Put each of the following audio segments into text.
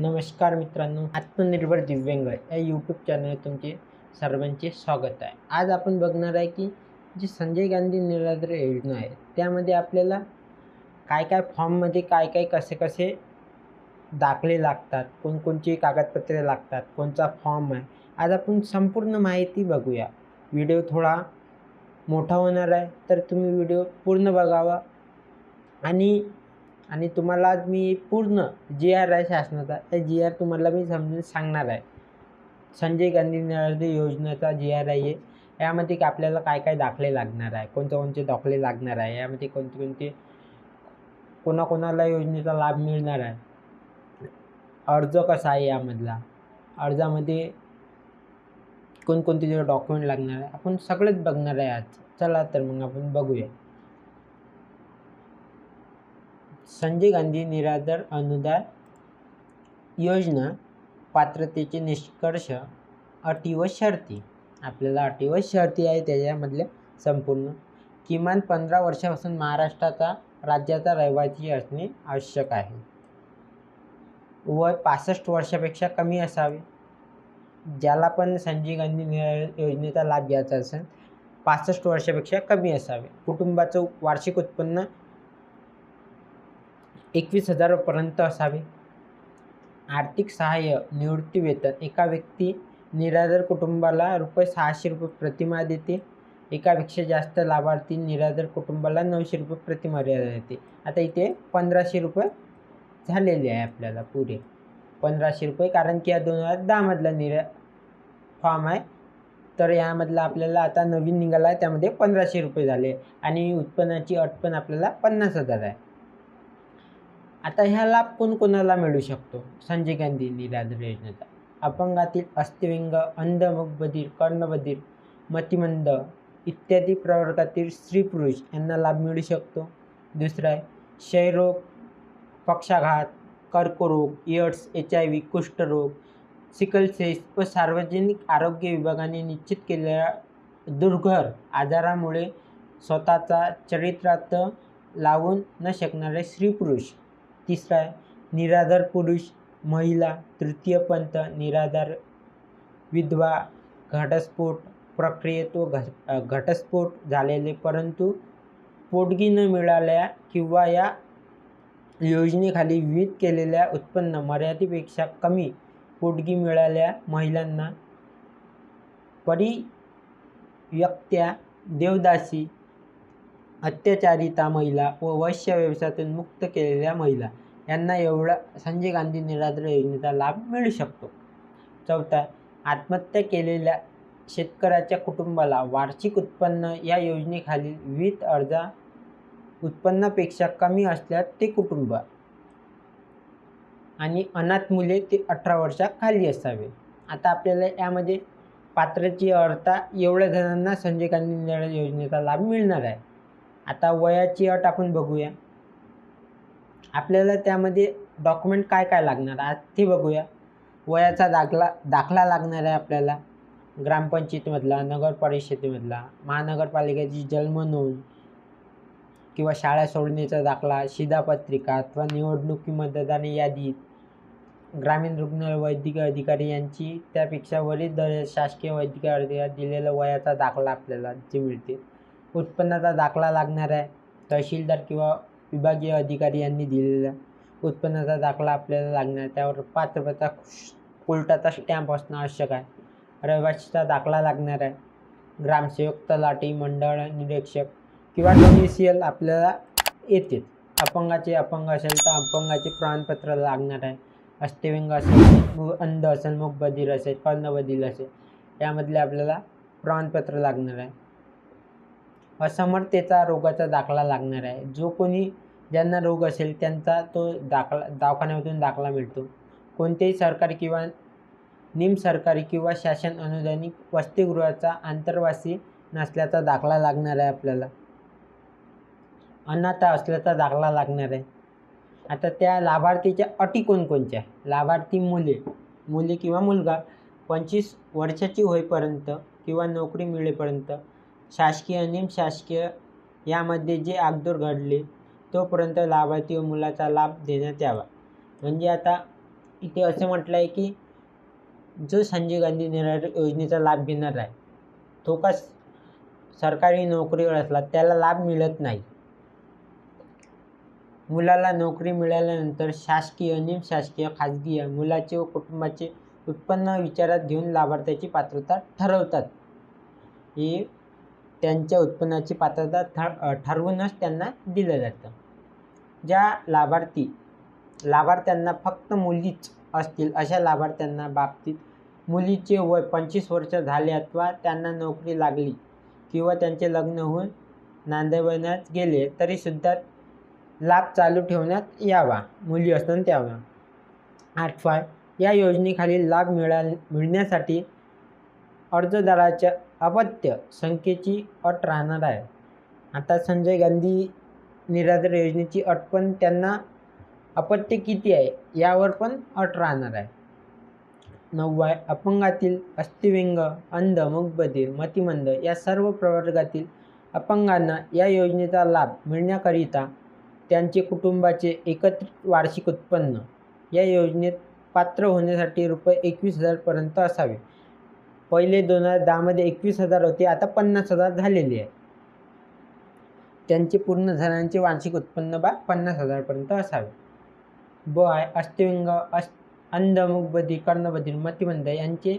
नमस्कार मित्रांनो आत्मनिर्भर दिव्यांग या यूट्यूब चॅनल तुमचे सर्वांचे स्वागत आहे. आज आपण बघणार आहे की जी संजय गांधी निराधार योजना आहे त्यामध्ये आपल्याला काय काय फॉर्ममध्ये काय काय कसे कसे दाखले लागतात कोणकोणची कागदपत्रे लागतात कोणचा फॉर्म आहे आज आपण संपूर्ण माहिती बघूया. व्हिडिओ थोडा मोठा होणार आहे तर तुम्ही व्हिडिओ पूर्ण बघावा. आणि आणि तुम्हाला आज मी पूर्ण जी आर आहे शासनाचा. त्या जी आर तुम्हाला मी समजून सांगणार आहे. संजय गांधी निराधार योजनेचा जी आर आहे यामध्ये की आपल्याला काय काय दाखले लागणार आहे? कोणते कोणते दाखले लागणार आहे? यामध्ये कोणते कोणते कोणाकोणाला योजनेचा लाभ मिळणार आहे? अर्ज कसा आहे यामधला? अर्जामध्ये कोणकोणते जे डॉक्युमेंट लागणार आहे? आपण सगळेच बघणार आहे आज. चला तर मग आपण बघूया. संजय गांधी निराधार अनुदान योजना पात्रतेचे निष्कर्ष अटी व शर्ती. आपल्याला अटी व शर्ती आहे त्याच्यामधल्या संपूर्ण किमान पंधरा वर्षापासून महाराष्ट्राचा राज्याचा रहिवासी असणे आवश्यक आहे. वय पासष्ट वर्षापेक्षा कमी असावे. ज्याला पण संजय गांधी निराधार योजनेचा लाभ घ्यायचा असेल पासष्ट वर्षापेक्षा कमी असावे. कुटुंबाचं वार्षिक उत्पन्न एकवीस हजारापर्यंत असावे. आर्थिक सहाय्य निवृत्ती वेतन. एका व्यक्ती निराधार कुटुंबाला रुपये सहाशे रुपये प्रतिमा देते. एकापेक्षा जास्त लाभार्थी निराधार कुटुंबाला नऊशे रुपये प्रतिमर्यादा देते. आता इथे पंधराशे रुपये झालेले आहे आपल्याला पुरे पंधराशे रुपये कारण की या दोन हजार दहामधला निरा फॉर्म आहे. तर यामधला आपल्याला आता नवीन निघाला आहे त्यामध्ये पंधराशे रुपये झाले. आणि उत्पन्नाची अट पण आपल्याला पन्नास हजार आहे. आता ह्या लाभ कोणकोणाला मिळू शकतो? संजय गांधी निराधार योजनेचा. अपंगातील अस्थिव्यंग अंध कर्णबधीर मतिमंद इत्यादी प्रवर्गातील स्त्री पुरुष यांना लाभ मिळू शकतो. दुसरं आहे क्षयरोग पक्षाघात कर्करोग एड्स एच आय व्ही कुष्ठरोग सिकलसेस व सार्वजनिक आरोग्य विभागाने निश्चित केलेल्या दुर्घर आजारामुळे स्वतःचा चरित्रार्थ लावून न शकणारे स्त्री पुरुष तिसरा आहे निराधार पुरुष महिला तृतीयपंथ निराधार विधवा घटस्फोट प्रक्रियेत व घ घटस्फोट झालेले परंतु पोटगी न मिळाल्या किंवा या योजनेखाली विविध केलेल्या उत्पन्न मर्यादेपेक्षा कमी पोटगी मिळाल्या महिलांना परिव्यक्त्या देवदासी अत्याचारिता महिला व वैश्य व्यवसायातून मुक्त केलेल्या महिला. यांना एवढा संजय गांधी निराधार योजनेचा लाभ मिळू शकतो. चौथा आत्महत्या केलेल्या शेतकऱ्याच्या कुटुंबाला वार्षिक उत्पन्न या योजनेखालील विविध अर्जा उत्पन्नापेक्षा कमी असल्यास ते कुटुंब. आणि अनाथ मुले ते अठरा वर्षाखाली असावे. आता आपल्याला यामध्ये पात्राची अर्हता एवढ्या जणांना संजय गांधी निराधार योजनेचा लाभ मिळणार आहे. आता वयाची अट आपण बघूया. आपल्याला त्यामध्ये डॉक्युमेंट काय काय लागणार? आज ते बघूया. वयाचा दाखला दाखला लागणार आहे आपल्याला. ग्रामपंचायतीमधला नगर परिषदेमधला महानगरपालिकेची जन्म नोंद किंवा शाळा सोडण्याचा दाखला शिधापत्रिका अथवा निवडणुकी मतदान यादीत ग्रामीण रुग्ण वैद्यकीय अधिकारी यांची त्यापेक्षा वरील दर शासकीय वैद्यकीय अधिकारी दिलेला वयाचा दाखला आपल्याला जे मिळते उत्पन्नाचा दाखला लागणार आहे. तहसीलदार किंवा विभागीय अधिकारी यांनी दिलेला उत्पन्नाचा दाखला आपल्याला लागणार. आहे त्यावर पात्रता उलटाचा स्टॅम्प असणं आवश्यक आहे. रहिवासीचा दाखला लागणार आहे. ग्रामसेवक तलाठी मंडळ निरीक्षक किंवा डोमिसियल आपल्याला येते अपंगाचे अपंग असेल तर अपंगाचे प्रमाणपत्र लागणार आहे. अस्थिव्यंग असेल अंध असेल मुखबधीर असेल कर्णबधीर असेल यामधले आपल्याला प्रमाणपत्र लागणार आहे. असमर्थतेचा रोगाचा दाखला लागणार आहे. जो कोणी ज्यांना रोग असेल त्यांचा तो दाखला दवाखान्यामधून दाखला मिळतो. कोणत्याही सरकारी किंवा निमसरकारी किंवा शासन अनुदानित वसतिगृहाचा आंतरवासी नसल्याचा दाखला लागणार आहे आपल्याला. अनाथ असल्याचा दाखला लागणार आहे. आता त्या लाभार्थीच्या अटी कोणकोणत्या? लाभार्थी मुले मुले किंवा मुलगा पंचवीस वर्षाची होईपर्यंत किंवा नोकरी मिळेपर्यंत शासकीय निमशासकीय यामध्ये जे आगदूर घडले तोपर्यंत लाभार्थी व मुलाचा लाभ देण्यात यावा. म्हणजे आता इथे असं म्हटलं आहे की जो संजय गांधी निराधार योजनेचा लाभ घेणार आहे तो का सरकारी नोकरीवर असला त्याला लाभ मिळत नाही. मुलाला नोकरी मिळाल्यानंतर शासकीय निमशासकीय खाजगी मुलाचे व कुटुंबाचे उत्पन्न विचारात घेऊन लाभार्थ्याची पात्रता ठरवतात. ही त्यांच्या उत्पन्नाची पात्रता ठर ठरवूनच त्यांना दिलं जातं. ज्या लाभार्थी लाभार्थ्यांना फक्त मुलीच असतील अशा लाभार्थ्यांना बाबतीत मुलीचे वय पंचवीस वर्ष झाले अथवा त्यांना नोकरी लागली किंवा त्यांचे लग्न होऊन नांदवण्यात गेले तरीसुद्धा लाभ चालू ठेवण्यात यावा मुली असताना त्यावा आठवा या योजनेखालील लाभ मिळा मिळण्यासाठी अर्जदाराच्या अपत्य संख्येची अट राहणार आहे. आता संजय गांधी निराधार योजनेची अट पण त्यांना अपत्य किती आहे? यावर पण अट राहणार आहे. नववा अपंगातील अस्थिव्यंग अंध मूकबधीर मतिमंद या सर्व प्रवर्गातील अपंगांना या योजनेचा लाभ मिळण्याकरिता त्यांचे कुटुंबाचे एकत्रित वार्षिक उत्पन्न या योजनेत पात्र होण्यासाठी रुपये एकवीस हजारपर्यंत असावे. पहिले दोन हजार दहामध्ये एकवीस हजार होते आता पन्नास हजार झालेली आहे. त्यांचे पूर्ण झाल्याचे वार्षिक उत्पन्न बा पन्नास हजारपर्यंत असावे. ब आहे अस्थिव्यंग अस अंधमुखबधी कर्णबधीर मतिमंद यांचे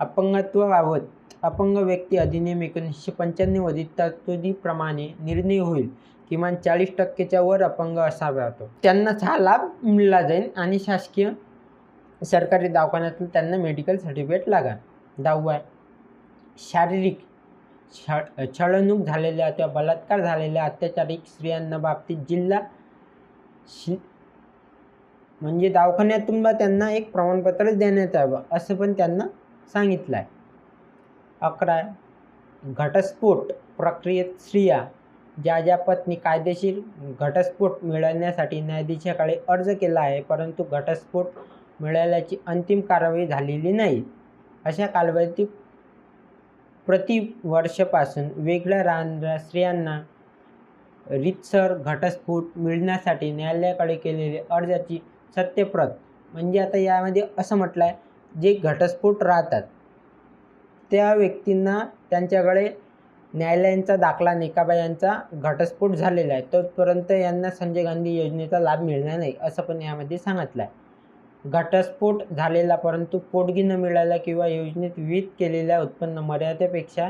अपंगत्वाबाबत अपंग व्यक्ती अधिनियम एकोणीसशे पंच्याण्णवधी तरतुदीप्रमाणे निर्णय होईल. किमान चाळीस टक्केच्या वर अपंग असावा होतो त्यांनाच हा लाभ मिळला जाईल आणि शासकीय सरकारी दवाखान्यातून त्यांना मेडिकल सर्टिफिकेट लागेल दहावा शारीरिक छ छळणूक झालेल्या किंवा बलात्कार झालेल्या अत्याचारिक स्त्रियांना बाबतीत जिल्हा शि म्हणजे दवाखान्यातून त्यांना एक प्रमाणपत्र देण्यात यावं असं पण त्यांना सांगितलं आहे अकरा घटस्फोट प्रक्रियेत स्त्रिया ज्या ज्या पत्नी कायदेशीर घटस्फोट मिळवण्यासाठी न्यायाधीशाकडे अर्ज केला आहे परंतु घटस्फोट मिळाल्याची अंतिम कारवाई झालेली नाही. अशा कालावधीत प्रतिवर्षापासून वेगळ्या राहणाऱ्या स्त्रियांना रीतसर घटस्फोट मिळण्यासाठी न्यायालयाकडे केलेले अर्जाची सत्यप्रत. म्हणजे आता यामध्ये असं म्हटलं आहे जे घटस्फोट राहतात त्या व्यक्तींना त्यांच्याकडे न्यायालयांचा दाखला निकाबा यांचा घटस्फोट झालेला आहे. तोपर्यंत यांना संजय गांधी योजनेचा लाभ मिळणार नाही असं पण यामध्ये सांगितलं आहे घटस्फोट झालेला परंतु पोटगी न मिळाल्या किंवा योजनेत विहित केलेल्या उत्पन्न मर्यादेपेक्षा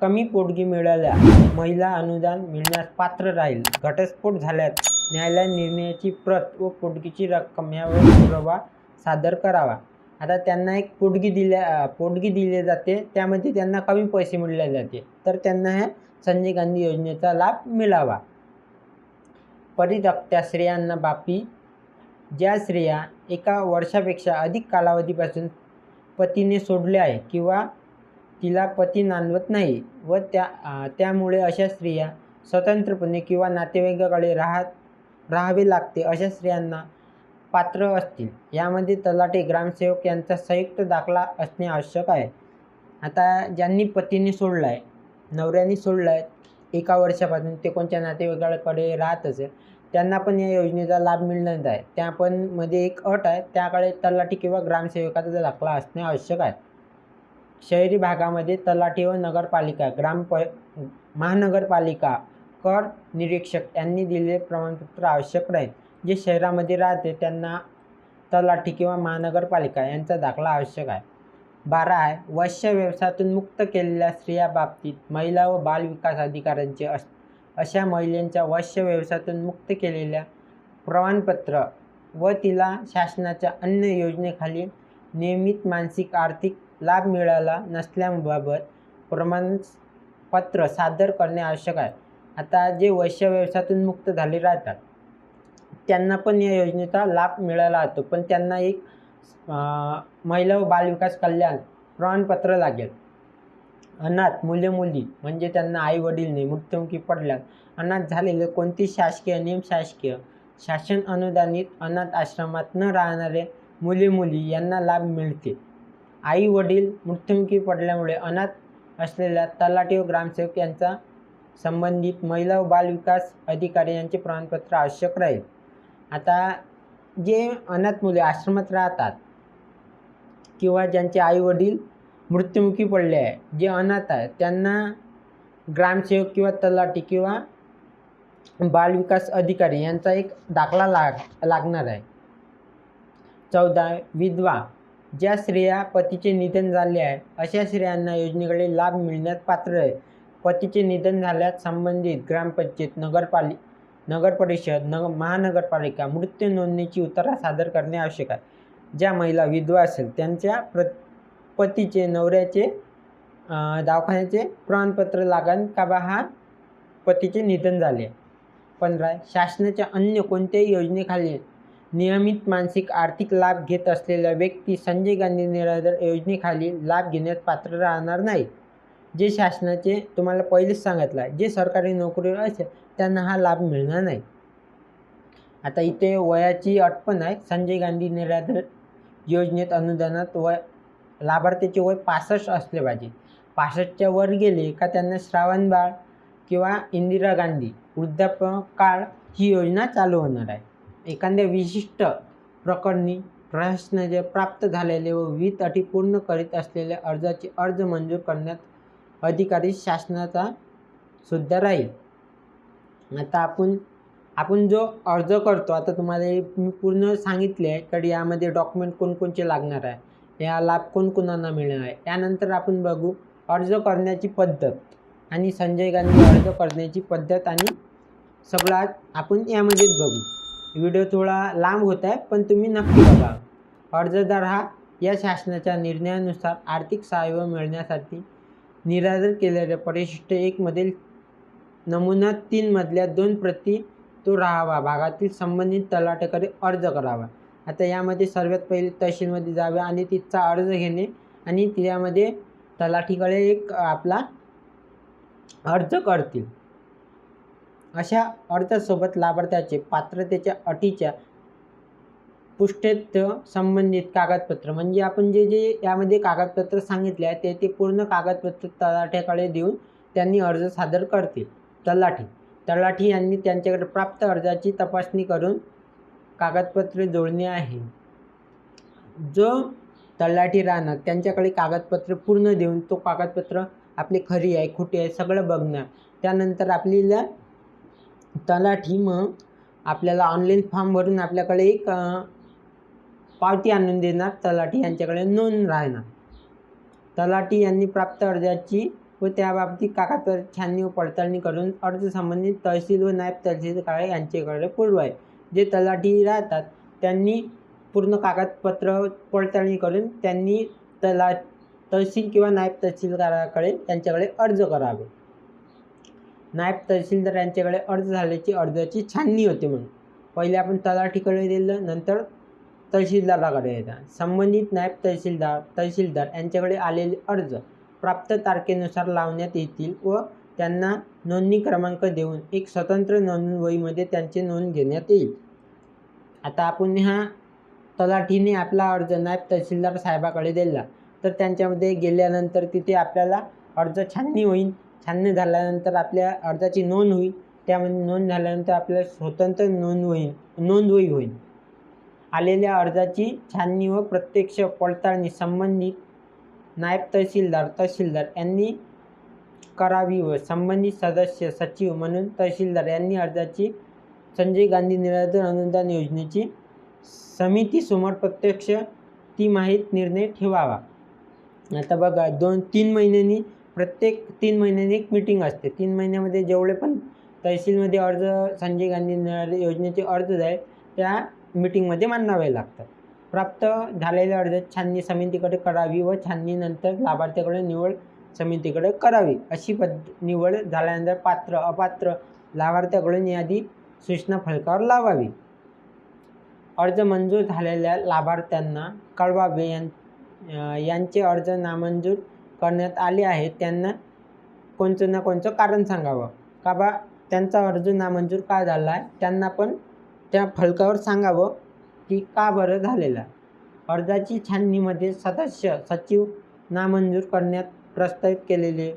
कमी पोटगी मिळाल्या महिला अनुदान मिळण्यास पात्र राहील. घटस्फोट झाल्यास न्यायालय निर्णयाची प्रत व पोटगीची रक्कम यावर पुरावा सादर करावा. आता त्यांना एक पोटगी दिल्या पोटगी दिली जाते त्यामध्ये त्यांना कमी पैसे मिळले जाते तर त्यांना ह्या संजय गांधी योजनेचा लाभ मिळावा. परित्यक्त्या स्त्रियांना बापी. ज्या स्त्रिया एका वर्षापेक्षा अधिक कालावधीपासून पतीने सोडले आहे किंवा तिला पती नांदवत नाही व त्या त्यामुळे अशा स्त्रिया स्वतंत्रपणे किंवा नातेवाईकाकडे राहत राहावे लागते अशा स्त्रियांना पात्र असतील. यामध्ये तलाटे ग्रामसेवक यांचा संयुक्त दाखला असणे आवश्यक आहे. आता ज्यांनी पतीने सोडला आहे नवऱ्याने सोडला आहे एका वर्षापासून ते कोणत्या नातेवाईकाकडे राहत असेल त्यांना पण या योजनेचा लाभ मिळणार आहे. त्या पण मध्ये एक अट आहे. त्याकडे तलाठी किंवा ग्रामसेवकाचा दाखला असणे आवश्यक आहे. शहरी भागामध्ये तलाठी व नगरपालिका ग्रामप महानगरपालिका कर निरीक्षक यांनी दिलेले प्रमाणपत्र आवश्यक राहील. जे शहरामध्ये राहते त्यांना तलाठी किंवा महानगरपालिका यांचा दाखला आवश्यक आहे. बारा आहे. वैश्य व्यवसायातून मुक्त केलेल्या स्त्रिया बाबतीत महिला व बालविकास अधिकाऱ्यांचे अस अशा महिलेंच्या वश्य व्यवसायातून मुक्त केलेल्या प्रमाणपत्र व तिला शासनाच्या अन्य योजनेखाली नियमित मानसिक आर्थिक लाभ मिळाला नसल्याबाबत प्रमाणपत्र सादर करणे आवश्यक आहे. आता जे वैश्य व्यवसायातून मुक्त झाले राहतात त्यांना पण या योजनेचा लाभ मिळाला जातो. पण त्यांना एक महिला व बालविकास कल्याण प्रमाणपत्र लागेल. अनाथ मुले मुली म्हणजे त्यांना आई वडील नाही मृत्युमुखी पडल्यात. अनाथ झालेले कोणती शासकीय निमशासकीय शासन अनुदानित अनाथ आश्रमात न राहणारे मुले मुली यांना लाभ मिळते. आई वडील मृत्युमुखी पडल्यामुळे अनाथ असलेल्या तलाठी व ग्रामसेवक यांचा संबंधित महिला व बालविकास अधिकारी यांचे प्रमाणपत्र आवश्यक राहील. आता जे अनाथ मुले आश्रमात राहतात किंवा ज्यांचे आईवडील मृत्युमुखी पडले आहे. जे अनाथ आहे त्यांना ग्रामसेवक किंवा तलाठी किंवा बालविकास अधिकारी यांचा एक दाखला लाग लागणार आहे. चौदा विधवा ज्या स्त्रिया पतीचे निधन झाले आहे अशा स्त्रियांना योजनेकडे लाभ मिळण्यात पात्र आहे. पतीचे निधन झाल्यास संबंधित ग्रामपंचायत नगरपालि नगर परिषद नग महानगरपालिका मृत्यू नोंदणीची उतारा सादर करणे आवश्यक आहे. ज्या महिला विधवा असेल त्यांच्या प्र पतीचे नवऱ्याचे दवाखान्याचे प्रमाणपत्र लागन का बा हा? पतीचे निधन झाले. पंधरा शासनाच्या अन्य कोणत्याही योजनेखाली नियमित मानसिक आर्थिक लाभ घेत असलेल्या व्यक्ती संजय गांधी निराधार योजनेखाली लाभ घेण्यास पात्र राहणार नाही. जे शासनाचे तुम्हाला पहिलेच सांगितलं आहे जे सरकारी नोकरीवर असेल त्यांना हा लाभ मिळणार नाही. आता इथे वयाची अट पण आहे. संजय गांधी निराधार योजनेत अनुदानात वय लाभार्थीचे वय पासष्ट असले पाहिजे. पासष्टच्या वर गेले का त्यांना श्रावणबाळ किंवा इंदिरा गांधी वृद्धापकाळ काळ ही योजना चालू होणार आहे. एखाद्या विशिष्ट प्रकरणी प्रशासनाचे प्राप्त झालेले व विविध अटी पूर्ण करीत असलेल्या अर्जाचे अर्ज मंजूर करण्यात अधिकारी शासनाचा सुद्धा राहील. आता आपण आपण जो अर्ज करतो आता तुम्हाला मी पूर्ण सांगितले आहे तर यामध्ये डॉक्युमेंट कोणकोणचे लागणार आहे? या लाभ कोणकोणांना मिळणार आहे? त्यानंतर आपण बघू अर्ज करण्याची पद्धत आणि संजय गांधी अर्ज करण्याची पद्धत आणि सगळा आपण यामध्येच बघू. व्हिडिओ थोडा लांब होत आहे पण तुम्ही नक्की बघा. अर्जदार हा या शासनाच्या निर्णयानुसार आर्थिक सहाय्य मिळण्यासाठी निराधार केलेल्या परिशिष्ट एकमधील नमुना तीनमधल्या दोन प्रती तो राहावा. भागातील संबंधित तलाठ्याकडे अर्ज करावा. आता यामध्ये सर्वात पहिले तहसीलमध्ये जावे आणि तिथचा अर्ज घेणे आणि त्यामध्ये तलाठीकडे एक आपला अर्ज करतील. अशा अर्जासोबत लाभार्थ्याचे पात्रतेच्या अटीच्या पुष्टेत संबंधित कागदपत्र म्हणजे आपण जे जे यामध्ये कागदपत्र सांगितले आहे ते ते पूर्ण कागदपत्र तलाठ्याकडे देऊन त्यांनी अर्ज सादर करतील. तलाठी तलाठी यांनी त्यांच्याकडे प्राप्त अर्जाची तपासणी करून कागदपत्रे जोडणे आहे. जो तलाठी राहणार त्यांच्याकडे कागदपत्र पूर्ण देऊन तो कागदपत्र आपली खरी आहे खोटी आहे सगळं बघणार. त्यानंतर आपल्याला तलाठी मग आपल्याला ऑनलाईन फॉर्म भरून आपल्याकडे एक पावती आणून देणार. तलाठी यांच्याकडे नोंद राहणार. तलाठी यांनी प्राप्त अर्जाची व त्याबाबतीत कागदपत्र छाननी व पडताळणी करून अर्ज संबंधित तहसील व नायब तहसीलदार यांच्याकडे पुरवाय जे तलाठी राहतात त्यांनी पूर्ण कागदपत्र पडताळणी करून त्यांनी तला तहसील किंवा नायब तहसीलदाराकडे त्यांच्याकडे अर्ज करावे. नायब तहसीलदार यांच्याकडे अर्ज झाल्याची अर्जाची छाननी होते म्हणून. पहिले आपण तलाठीकडे दिलं नंतर तहसीलदाराकडे येतात संबंधित नायब तहसीलदार तहसीलदार यांच्याकडे आलेले अर्ज प्राप्त तारखेनुसार लावण्यात येतील व त्यांना नोंदणी क्रमांक देऊन एक स्वतंत्र नोंदवहीमध्ये त्यांची नोंद घेण्यात येईल. आता आपण ह्या तलाठीने आपला अर्ज नायब तहसीलदार साहेबाकडे दिला. तर त्यांच्यामध्ये गेल्यानंतर तिथे आपल्याला अर्ज छाननी होईल. छाननी झाल्यानंतर आपल्या अर्जाची नोंद होईल. त्यामध्ये नोंद झाल्यानंतर आपल्याला स्वतंत्र नोंद होईल नोंदवही होईल. आलेल्या अर्जाची छाननी व प्रत्यक्ष पडताळणी संबंधित नायब तहसीलदार तहसीलदार यांनी करावी व संबंधित सदस्य सचिव म्हणून तहसीलदार यांनी अर्जाची संजय गांधी निराधार अनुदान योजनेची समितीसमोर प्रत्यक्ष ती माहीत निर्णय ठेवावा. आता बघा दोन तीन महिन्यांनी प्रत्येक तीन महिन्यांनी एक मीटिंग असते. तीन महिन्यामध्ये जेवढे पण तहसीलमध्ये अर्ज संजय गांधी निराधार योजनेचे अर्ज आहे त्या मीटिंगमध्ये मांडावे लागतात. प्राप्त झालेल्या अर्ज छाननी समितीकडे करावी व छाननीनंतर लाभार्थ्याकडे निवड समितीकडे करावी. अशी पद्ध निवड झाल्यानंतर पात्र अपात्र लाभार्थ्याकडून यादी सूचना फलकावर लावावी. अर्ज मंजूर झालेल्या लाभार्थ्यांना कळवावे यां यांचे अर्ज नामंजूर करण्यात आले आहेत. त्यांना कोणतं ना कोणतं कारण सांगावं. का बा त्यांचा अर्ज नामंजूर का झाला आहे? त्यांना पण त्या फलकावर सांगावं की का बरं झालेला आहे. अर्जाची छाननीमध्ये सदस्य सचिव नामंजूर करण्यात प्रस्तावित केलेले.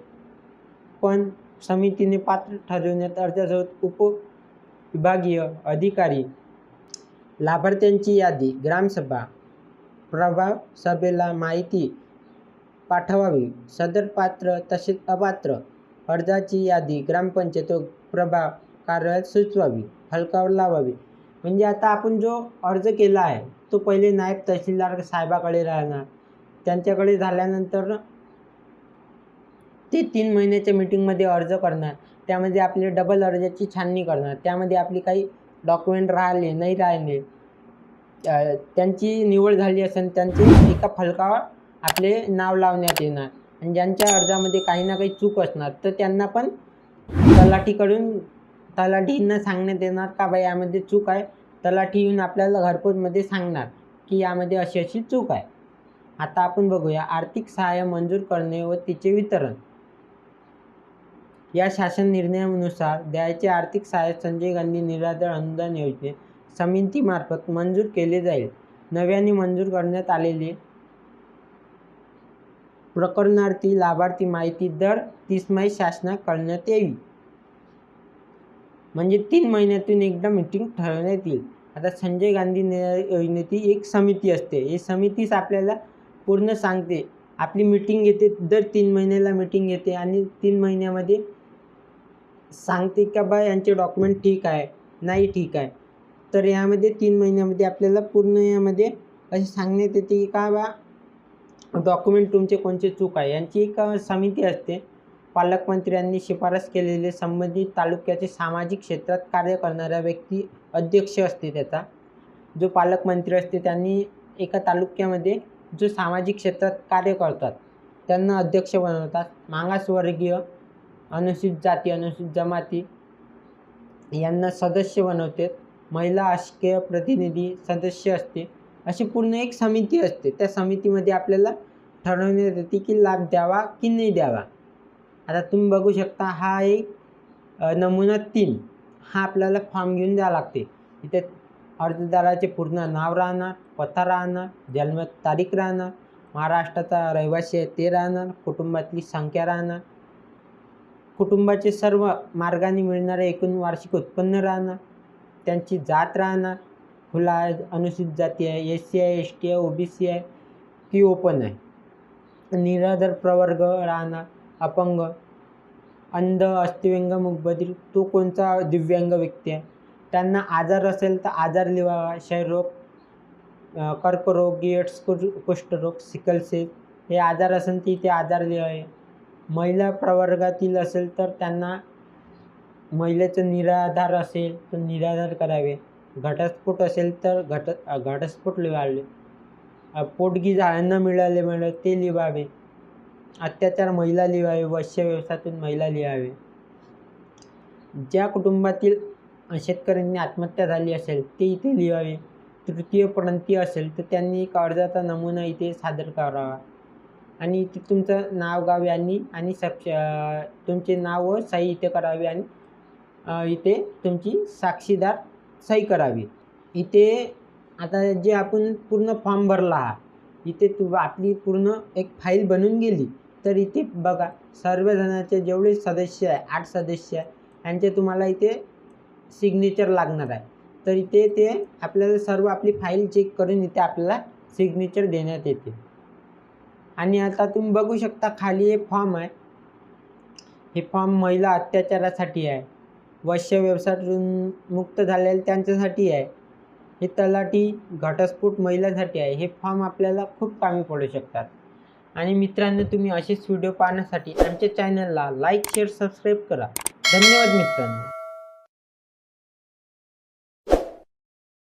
पण समितीने पात्र ठरविण्यात अर्जासोबत उपविभागीय अधिकारी लाभार्थ्यांची यादी ग्रामसभा प्रभाव सभेला माहिती पाठवावी सदर पात्र तसेच अपात्र अर्जाची यादी ग्रामपंचायत व कार्यालयात सुचवावी फलकावर लावावी. म्हणजे आता आपण जो अर्ज केला आहे तो पहिले नायब तहसीलदार साहेबाकडे राहणार. त्यांच्याकडे झाल्यानंतर ते तीन महिन्याच्या मीटिंगमध्ये अर्ज करणार. त्यामध्ये आपले डबल अर्जाची छाननी करणार. त्यामध्ये आपली काही डॉक्युमेंट राहिले नाही राहिले त्यांची निवड झाली असेल त्यांचे एका फलकावर आपले नाव लावण्यात येणार. आणि ज्यांच्या अर्जामध्ये काही ना काही चूक असणार तर त्यांना पण तलाठीकडून तलाठींना सांगण्यात येणार का बाई यामध्ये चूक आहे? तलाठी येऊन आपल्याला घरपोचमध्ये सांगणार की यामध्ये अशी अशी चूक आहे. आता आपण बघूया आर्थिक सहाय्य मंजूर करणे व तिचे वितरण. या शासन निर्णयानुसार द्यायचे आर्थिक सहाय्य संजय गांधी निराधार अनुदान योजने समितीमार्फत मंजूर केले जाईल. नव्याने मंजूर करण्यात आलेले प्रकरणार्थी लाभार्थी माहिती दर तीस माही शासनात करण्यात यावी. म्हणजे तीन महिन्यातून एकदा मीटिंग ठरवण्यात येईल. आता संजय गांधी योजनेची एक समिती असते. ही समितीच आपल्याला पूर्ण सांगते. आपली मीटिंग येते दर तीन महिन्याला मीटिंग येते आणि तीन महिन्यामध्ये सांगते का बा यांचे डॉक्युमेंट ठीक आहे? नाही ठीक आहे. तर यामध्ये तीन महिन्यामध्ये आपल्याला पूर्ण यामध्ये असे सांगण्यात येते की का बा डॉक्युमेंट तुमचे कोणते चूक आहे? यांची एक समिती असते. पालकमंत्र्यांनी शिफारस केलेले संबंधित तालुक्याचे सामाजिक क्षेत्रात कार्य करणाऱ्या व्यक्ती अध्यक्ष असते त्याचा. जो पालकमंत्री असते त्यांनी एका तालुक्यामध्ये जो सामाजिक क्षेत्रात कार्य करतात त्यांना अध्यक्ष बनवतात. मागासवर्गीय अनुसूचित जाती अनुसूचित जमाती यांना सदस्य बनवते. महिला आशकीय प्रतिनिधी सदस्य असते. अशी पूर्ण एक समिती असते. त्या समितीमध्ये आपल्याला ठरवण्यात येते की लाभ द्यावा की नाही द्यावा. आता तुम्ही बघू शकता हा एक नमुना तीन हा आपल्याला फॉर्म घेऊन द्यावा लागते. इथे अर्जदाराचे पूर्ण नाव राहणार पत्ता राहणार जन्म तारीख राहणार महाराष्ट्राचा रहिवासी आहे ते राहणार कुटुंबातली संख्या राहणार कुटुंबाचे सर्व मार्गाने मिळणारे एकूण वार्षिक उत्पन्न राहणार त्यांची जात राहणार. खुला आहे अनुसूचित जाती आहे एस सी आहे एस टी आहे ओ बी सी आहे की ओपन आहे. निराधार प्रवर्ग राहणार अपंग अंध अस्थिव्यंग मुखबधीर तो कोणता दिव्यांग व्यक्ती आहे? त्यांना आजार असेल तर आजार लिहावा क्षयरोग कर्करोग एड्स कुष्ठ- कुष्ठरोग सिकलसेल हे आजार असेल तर इथे आजार लिहावे. महिला प्रवर्गातील असेल तर त्यांना महिलेचं निराधार असेल तर निराधार करावे. घटस्फोट असेल तर घट घटस्फोट लिहावे पोटगी जा मिळाले मिळाले ते लिहावे अत्याचार महिला लिहावे वैश्य व्यवसायातून महिला लिहावे ज्या कुटुंबातील शेतकऱ्यांनी आत्महत्या झाली असेल ते इथे लिहावे तृतीयपंथी असेल तर त्यांनी एक अर्जाचा नमुना इथे सादर करावा. आणि इथे तुमचं नाव गाव यांनी आणि सक्ष तुमचे नाव व सही इथे करावी आणि इथे तुमची साक्षीदार सही करावी. इथे आता जे आपण पूर्ण फॉर्म भरला हा इथे तू आपली पूर्ण एक फाईल बनून गेली. तर इथे बघा सर्वजणांचे जेवढे सदस्य आहे आठ सदस्य आहे यांचे तुम्हाला इथे सिग्नेचर लागणार आहे. तर इथे ते आपल्याला सर्व आपली फाईल चेक करून इथे आपल्याला सिग्नेचर देण्यात येते. आणि आता तुम्ही बघू शकता खाली हे फॉर्म आहे. हे फॉर्म महिला अत्याचारासाठी आहे. वश्य व्यवसायातून मुक्त झालेले त्यांच्यासाठी आहे. हे तलाठी घटस्फोट महिलांसाठी आहे. हे फॉर्म आपल्याला खूप कामी पडू शकतात. आणि मित्रांनो तुम्ही असेच व्हिडिओ पाहण्यासाठी आमच्या चॅनलला लाईक शेअर सबस्क्राईब करा. धन्यवाद मित्रांनो.